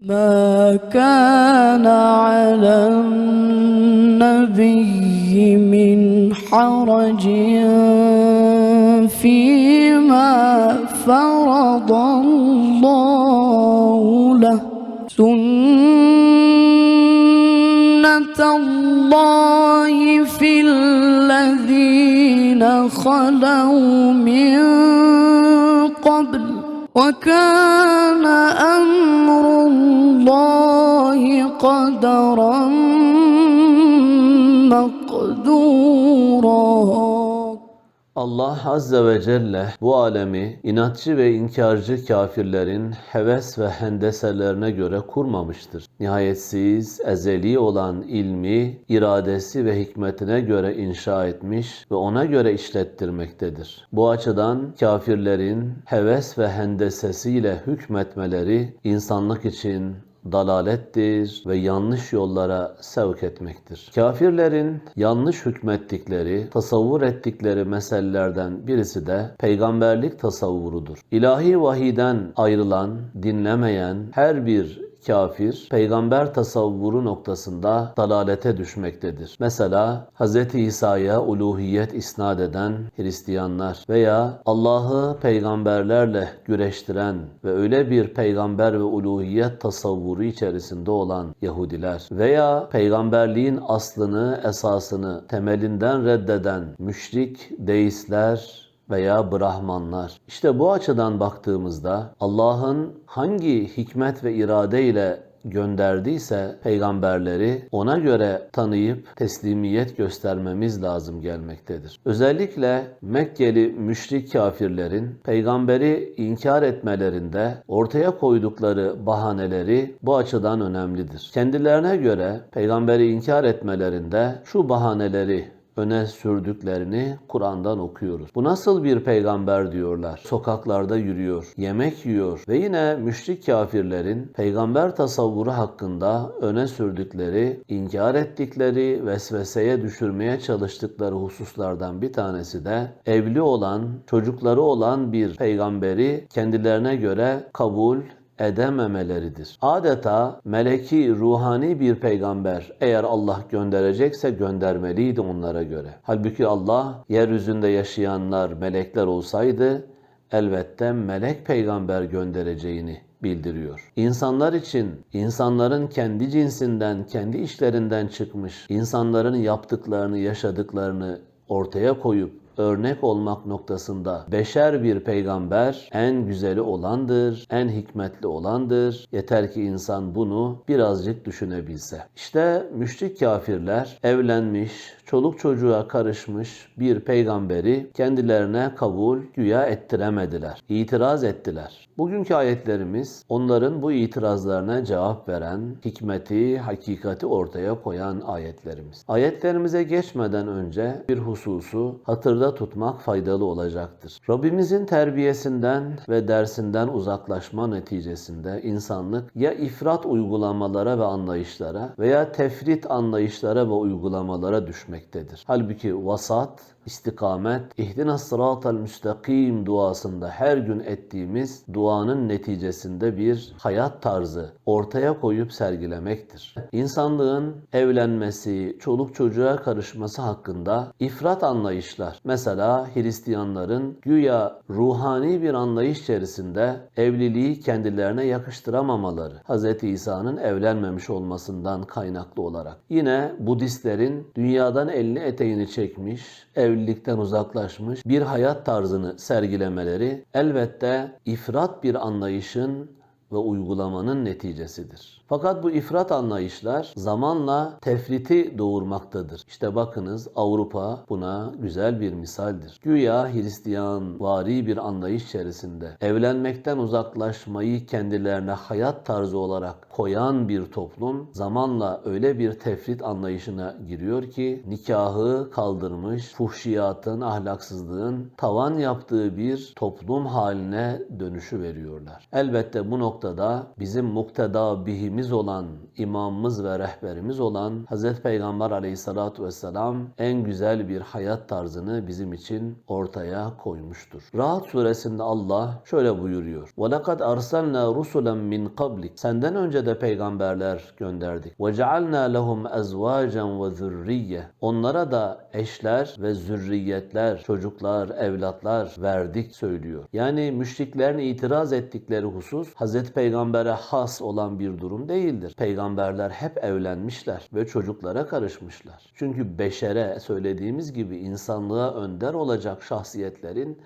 ما كان على النبي من حرج Allah Azze ve Celle bu alemi inatçı ve inkarcı kafirlerin heves ve hendeselerine göre kurmamıştır. Nihayetsiz, ezeli olan ilmi, iradesi ve hikmetine göre inşa etmiş ve ona göre işlettirmektedir. Bu açıdan kafirlerin heves ve hendesesiyle hükmetmeleri insanlık için dalalettir ve yanlış yollara sevk etmektir. Kafirlerin yanlış hükmettikleri, tasavvur ettikleri meselelerden birisi de peygamberlik tasavvurudur. İlahi vahiden ayrılan, dinlemeyen her bir kafir peygamber tasavvuru noktasında dalalete düşmektedir. Mesela Hz. İsa'ya uluhiyet isnat eden Hristiyanlar veya Allah'ı peygamberlerle güreştiren ve öyle bir peygamber ve uluhiyet tasavvuru içerisinde olan Yahudiler veya peygamberliğin aslını, esasını temelinden reddeden müşrik deistler veya Brahmanlar. İşte bu açıdan baktığımızda Allah'ın hangi hikmet ve irade ile gönderdiyse peygamberleri ona göre tanıyıp teslimiyet göstermemiz lazım gelmektedir. Özellikle Mekkeli müşrik kafirlerin peygamberi inkar etmelerinde ortaya koydukları bahaneleri bu açıdan önemlidir. Kendilerine göre peygamberi inkar etmelerinde şu bahaneleri öne sürdüklerini Kur'an'dan okuyoruz. Bu nasıl bir peygamber diyorlar. Sokaklarda yürüyor, yemek yiyor ve yine müşrik kafirlerin peygamber tasavvuru hakkında öne sürdükleri, inkar ettikleri, vesveseye düşürmeye çalıştıkları hususlardan bir tanesi de evli olan, çocukları olan bir peygamberi kendilerine göre kabul edememeleridir. Adeta meleki, ruhani bir peygamber eğer Allah gönderecekse göndermeliydi onlara göre. Halbuki Allah yeryüzünde yaşayanlar melekler olsaydı elbette melek peygamber göndereceğini bildiriyor. İnsanlar için, insanların kendi cinsinden, kendi işlerinden çıkmış, insanların yaptıklarını, yaşadıklarını ortaya koyup örnek olmak noktasında beşer bir peygamber en güzeli olandır, en hikmetli olandır. Yeter ki insan bunu birazcık düşünebilse. İşte müşrik kafirler evlenmiş, çoluk çocuğa karışmış bir peygamberi kendilerine kabul güya ettiremediler. İtiraz ettiler. Bugünkü ayetlerimiz onların bu itirazlarına cevap veren, hikmeti, hakikati ortaya koyan ayetlerimiz. Ayetlerimize geçmeden önce bir hususu hatırda tutmak faydalı olacaktır. Rabbimizin terbiyesinden ve dersinden uzaklaşma neticesinde insanlık ya ifrat uygulamalara ve anlayışlara veya tefrit anlayışlara ve uygulamalara düşmektedir. Halbuki vasat, istikamet, ihdina sıratal müstakim duasında her gün ettiğimiz duanın neticesinde bir hayat tarzı ortaya koyup sergilemektir. İnsanlığın evlenmesi, çoluk çocuğa karışması hakkında ifrat anlayışlar. Mesela Hristiyanların güya ruhani bir anlayış içerisinde evliliği kendilerine yakıştıramamaları, Hz. İsa'nın evlenmemiş olmasından kaynaklı olarak. Yine Budistlerin dünyadan elini eteğini çekmiş, evlilikten uzaklaşmış bir hayat tarzını sergilemeleri elbette ifrat bir anlayışın ve uygulamanın neticesidir. Fakat bu ifrat anlayışlar zamanla tefriti doğurmaktadır. İşte bakınız Avrupa buna güzel bir misaldir. Güya Hristiyan vari bir anlayış içerisinde evlenmekten uzaklaşmayı kendilerine hayat tarzı olarak koyan bir toplum zamanla öyle bir tefrit anlayışına giriyor ki nikahı kaldırmış, fuhşiyatın, ahlaksızlığın tavan yaptığı bir toplum haline dönüşü veriyorlar. Elbette bu noktada noktada bizim mukteda bihimiz olan, imamımız ve rehberimiz olan Hz. Peygamber aleyhissalatu vesselam en güzel bir hayat tarzını bizim için ortaya koymuştur. Rahat suresinde Allah şöyle buyuruyor. وَلَقَدْ أَرْسَلْنَا رُسُلًا مِنْ قَبْلِكَ Senden önce de peygamberler gönderdik. وَجَعَلْنَا لَهُمْ أَزْوَاجًا وَذُرِّيَّةً Onlara da eşler ve zürriyetler, çocuklar, evlatlar verdik söylüyor. Yani müşriklerin itiraz ettikleri husus Hz. Peygamber'e has olan bir durum değildir. Peygamberler hep evlenmişler ve çocuklara karışmışlar. Çünkü beşere söylediğimiz gibi insanlığa önder olacak şahsiyetlerin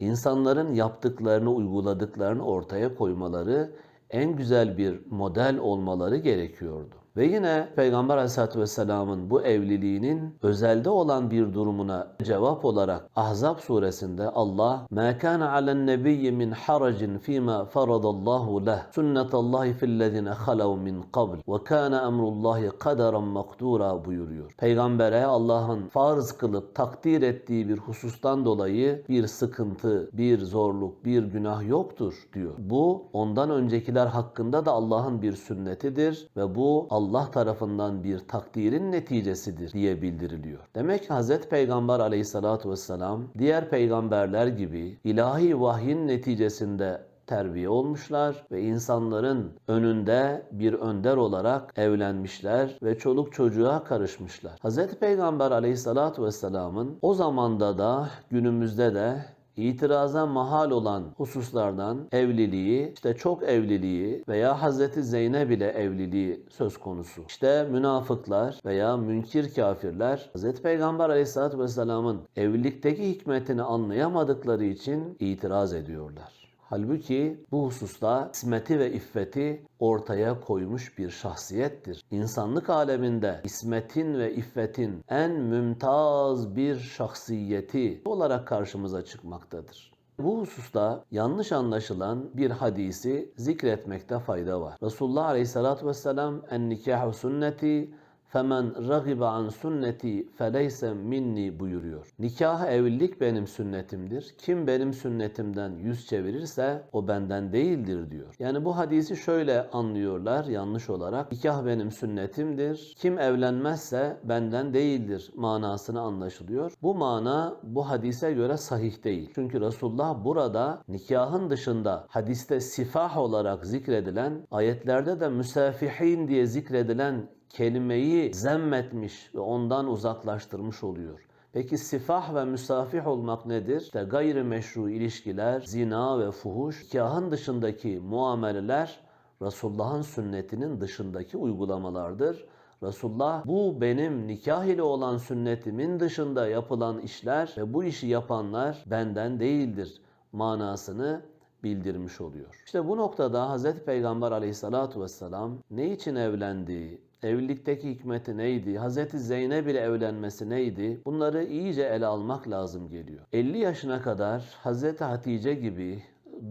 insanların yaptıklarını, uyguladıklarını ortaya koymaları en güzel bir model olmaları gerekiyordu. Ve yine Peygamber Aleyhisselatü Vesselam'ın bu evliliğinin özelde olan bir durumuna cevap olarak Ahzab suresinde Allah مَا كَانَ عَلَى النَّبِيِّ مِنْ حَرَجٍ ف۪ي مَا فَرَضَ اللّٰهُ لَهُ سُنَّةَ اللّٰهِ فِي الَّذِينَ خَلَوْا مِنْ قَبْلِ وَكَانَ أَمْرُ اللّٰهِ قَدَرًا مَقْدُورًا buyuruyor. Peygambere Allah'ın farz kılıp takdir ettiği bir husustan dolayı bir sıkıntı, bir zorluk, bir günah yoktur diyor. Bu ondan öncekiler hakkında da Allah'ın bir sünnetidir ve bu Allah tarafından bir takdirin neticesidir diye bildiriliyor. Demek ki Hz. Peygamber aleyhissalatu vesselam diğer peygamberler gibi ilahi vahyin neticesinde terbiye olmuşlar ve insanların önünde bir önder olarak evlenmişler ve çoluk çocuğa karışmışlar. Hz. Peygamber aleyhissalatu vesselamın o zamanda da günümüzde de itiraza mahal olan hususlardan evliliği, işte çok evliliği veya Hazreti Zeynep ile evliliği söz konusu. İşte münafıklar veya münkir kafirler Hazreti Peygamber Aleyhisselatü Vesselam'ın evlilikteki hikmetini anlayamadıkları için itiraz ediyorlar. Halbuki bu hususta ismeti ve iffeti ortaya koymuş bir şahsiyettir. İnsanlık aleminde ismetin ve iffetin en mümtaz bir şahsiyeti olarak karşımıza çıkmaktadır. Bu hususta yanlış anlaşılan bir hadisi zikretmekte fayda var. Resulullah Aleyhisselatü Vesselam en nikahu sünneti Femen ragibe an sünneti feleyse minni buyuruyor. Nikah evlilik benim sünnetimdir. Kim benim sünnetimden yüz çevirirse o benden değildir diyor. Yani bu hadisi şöyle anlıyorlar yanlış olarak. Nikah benim sünnetimdir. Kim evlenmezse benden değildir manasını anlaşılıyor. Bu mana bu hadise göre sahih değil. Çünkü Resulullah burada nikahın dışında hadiste sifah olarak zikredilen ayetlerde de müsafihin diye zikredilen kelimeyi zemmetmiş ve ondan uzaklaştırmış oluyor. Peki sifah ve müsafih olmak nedir? İşte gayrimeşru ilişkiler, zina ve fuhuş, nikahın dışındaki muameleler Resulullah'ın sünnetinin dışındaki uygulamalardır. Resulullah bu benim nikah ile olan sünnetimin dışında yapılan işler ve bu işi yapanlar benden değildir manasını bildirmiş oluyor. İşte bu noktada Hz. Peygamber aleyhissalatu vesselam ne için evlendiği, evlilikteki hikmeti neydi, Hz. Zeynep ile evlenmesi neydi bunları iyice ele almak lazım geliyor. 50 yaşına kadar Hz. Hatice gibi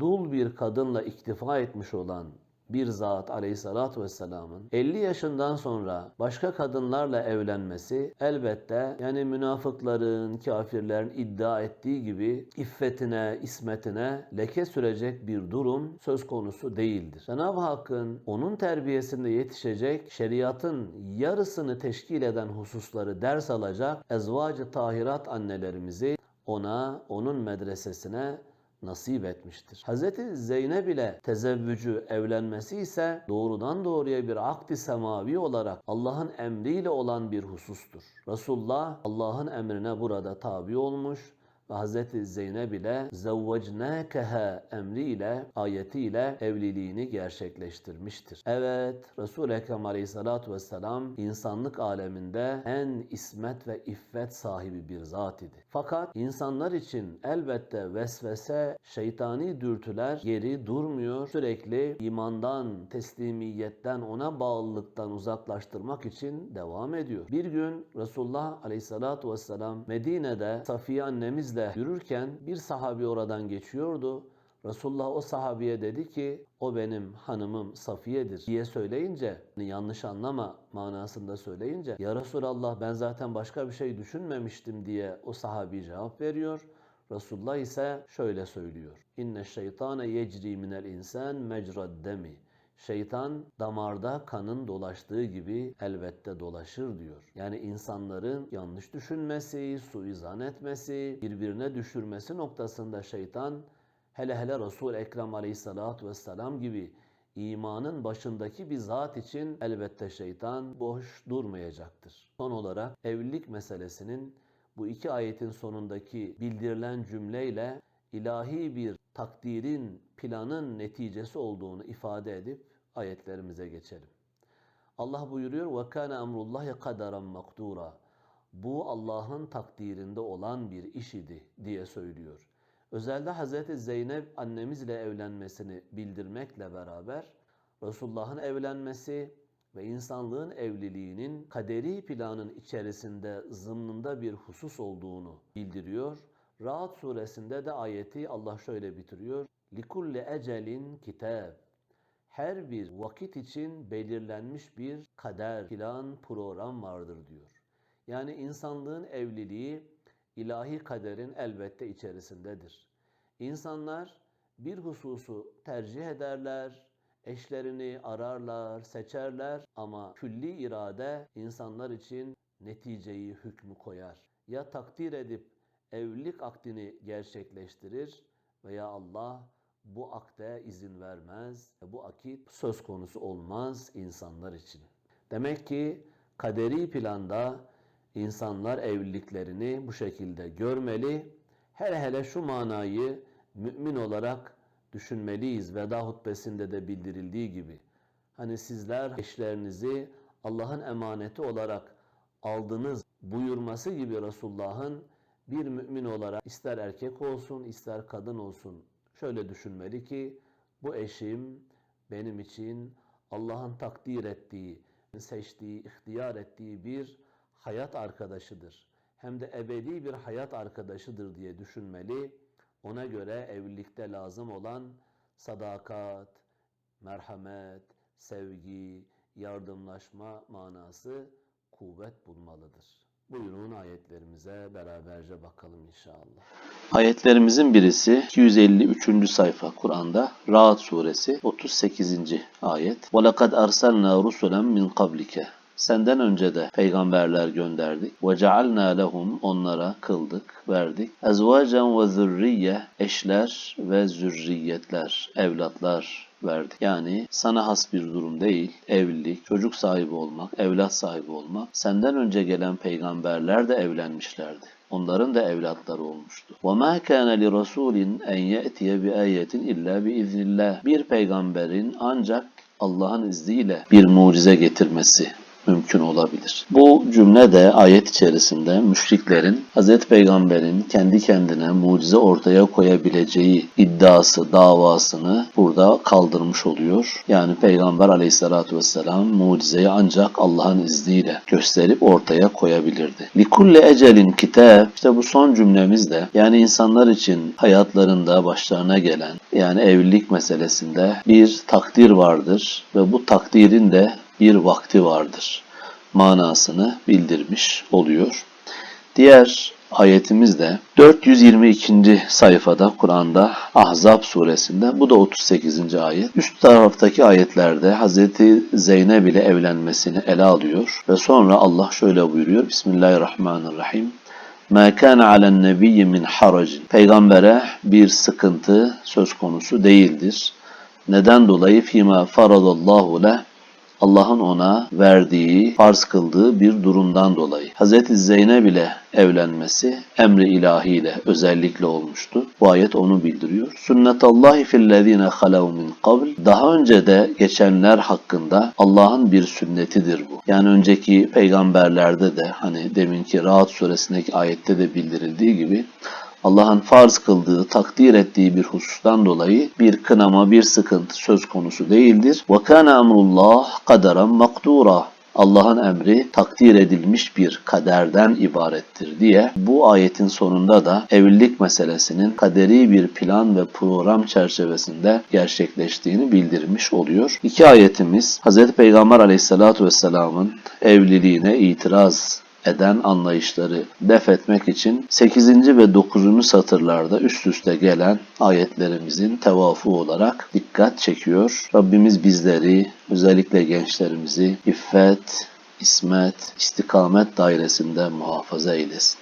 dul bir kadınla iktifa etmiş olan bir zat aleyhissalatü vesselamın 50 yaşından sonra başka kadınlarla evlenmesi elbette yani münafıkların, kafirlerin iddia ettiği gibi iffetine, ismetine leke sürecek bir durum söz konusu değildir. Cenab-ı Hakk'ın onun terbiyesinde yetişecek şeriatın yarısını teşkil eden hususları ders alacak ezvacı tahirat annelerimizi ona, onun medresesine nasip etmiştir. Hz. Zeynep ile tezevvücü evlenmesi ise doğrudan doğruya bir akdi semavi olarak Allah'ın emriyle olan bir husustur. Resulullah Allah'ın emrine burada tabi olmuş ve Hz. Zeynep ile zevvecnâkeha emriyle ayetiyle evliliğini gerçekleştirmiştir. Evet Resul-i Ekrem Aleyhisselatü Vesselam insanlık aleminde en ismet ve iffet sahibi bir zat idi. Fakat insanlar için elbette vesvese, şeytani dürtüler geri durmuyor. Sürekli imandan, teslimiyetten, ona bağlılıktan uzaklaştırmak için devam ediyor. Bir gün Resulullah Aleyhisselatü Vesselam Medine'de Safiye annemizle yürürken bir sahabi oradan geçiyordu. Resulullah o sahabiye dedi ki o benim hanımım Safiye'dir diye söyleyince yanlış anlama manasında söyleyince ya Resulallah ben zaten başka bir şey düşünmemiştim diye o sahabi cevap veriyor. Resulullah ise şöyle söylüyor. İnne şeytane yecri minel insan mecrad demi. Şeytan damarda kanın dolaştığı gibi elbette dolaşır diyor. Yani insanların yanlış düşünmesi, suizan etmesi, birbirine düşürmesi noktasında şeytan hele hele Resul-i Ekrem aleyhissalatu vesselam gibi imanın başındaki bir zat için elbette şeytan boş durmayacaktır. Son olarak evlilik meselesinin bu iki ayetin sonundaki bildirilen cümleyle ilahi bir takdirin, planın neticesi olduğunu ifade edip ayetlerimize geçelim. Allah buyuruyor ve kana emrullahi kadaran makdura. Bu Allah'ın takdirinde olan bir iş idi diye söylüyor. Özelde Hazreti Zeynep annemizle evlenmesini bildirmekle beraber Resulullah'ın evlenmesi ve insanlığın evliliğinin kaderi planın içerisinde zımnında bir husus olduğunu bildiriyor. Rahat suresinde de ayeti Allah şöyle bitiriyor. Likulle ecelin kitab. Her bir vakit için belirlenmiş bir kader, plan, program vardır diyor. Yani insanlığın evliliği ilahi kaderin elbette içerisindedir. İnsanlar bir hususu tercih ederler, eşlerini ararlar, seçerler ama külli irade insanlar için neticeyi, hükmü koyar. Ya takdir edip evlilik akdini gerçekleştirir veya Allah bu akde izin vermez. Bu akit söz konusu olmaz insanlar için. Demek ki kaderi planda insanlar evliliklerini bu şekilde görmeli. Hele hele şu manayı mümin olarak düşünmeliyiz. Veda hutbesinde de bildirildiği gibi. Hani sizler eşlerinizi Allah'ın emaneti olarak aldınız buyurması gibi Resulullah'ın bir mümin olarak ister erkek olsun ister kadın olsun şöyle düşünmeli ki bu eşim benim için Allah'ın takdir ettiği, seçtiği, ihtiyar ettiği bir hayat arkadaşıdır. Hem de ebedi bir hayat arkadaşıdır diye düşünmeli. Ona göre evlilikte lazım olan sadakat, merhamet, sevgi, yardımlaşma manası kuvvet bulmalıdır. Buyurun ayetlerimize beraberce bakalım inşallah. Ayetlerimizin birisi 253. sayfa Kur'an'da Ra'd suresi 38. ayet. وَلَقَدْ أَرْسَلْنَا رُسُلًا مِنْ قَبْلِكَ Senden önce de peygamberler gönderdik. وَجَعَلْنَا لَهُمْ Onlara kıldık, verdik. اَزْوَاجًا وَذُرِّيَّ Eşler ve zürriyetler, evlatlar verdik. Yani sana has bir durum değil, evlilik, çocuk sahibi olmak, evlat sahibi olmak. Senden önce gelen peygamberler de evlenmişlerdi. Onların da evlatları olmuştu. وَمَا كَانَ لِرَسُولٍ اَنْ يَأْتِيَ بِآيَةٍ اِلَّا بِاِذْنِ اللّٰهِ Bir peygamberin ancak Allah'ın izniyle bir mucize getirmesi mümkün olabilir. Bu cümle de ayet içerisinde müşriklerin Hz. Peygamber'in kendi kendine mucize ortaya koyabileceği iddiası, davasını burada kaldırmış oluyor. Yani Peygamber aleyhissalatu vesselam mucizeyi ancak Allah'ın izniyle gösterip ortaya koyabilirdi. Likulle ecelin kitap işte bu son cümlemiz de yani insanlar için hayatlarında başlarına gelen yani evlilik meselesinde bir takdir vardır ve bu takdirin de bir vakti vardır manasını bildirmiş oluyor. Diğer ayetimiz de 422. sayfada Kur'an'da Ahzab suresinde bu da 38. ayet. Üst taraftaki ayetlerde Hazreti Zeynep ile evlenmesini ele alıyor ve sonra Allah şöyle buyuruyor. Bismillahirrahmanirrahim. مَا كَانَ عَلَى النَّبِيِّ مِنْ حَرَجٍ Peygambere bir sıkıntı söz konusu değildir. Neden dolayı? فِيمَا فَرَضَ اللّٰهُ لَهُ Allah'ın ona verdiği, farz kıldığı bir durumdan dolayı. Hz. Zeynep ile evlenmesi emri ilahiyle özellikle olmuştu. Bu ayet onu bildiriyor. Sünnetallahi fillezine halav min qabl. Daha önce de geçenler hakkında Allah'ın bir sünnetidir bu. Yani önceki peygamberlerde de hani deminki Rahat suresindeki ayette de bildirildiği gibi Allah'ın farz kıldığı, takdir ettiği bir husustan dolayı bir kınama, bir sıkıntı söz konusu değildir. وَكَانَ اَمْرُ اللّٰهِ قَدَرًا مَقْدُورًا Allah'ın emri takdir edilmiş bir kaderden ibarettir diye bu ayetin sonunda da evlilik meselesinin kaderi bir plan ve program çerçevesinde gerçekleştiğini bildirmiş oluyor. İki ayetimiz Hz. Peygamber aleyhissalatu vesselamın evliliğine itiraz eden anlayışları def etmek için 8. ve 9. satırlarda üst üste gelen ayetlerimizin tevafu olarak dikkat çekiyor. Rabbimiz bizleri, özellikle gençlerimizi iffet, ismet, istikamet dairesinde muhafaza eylesin.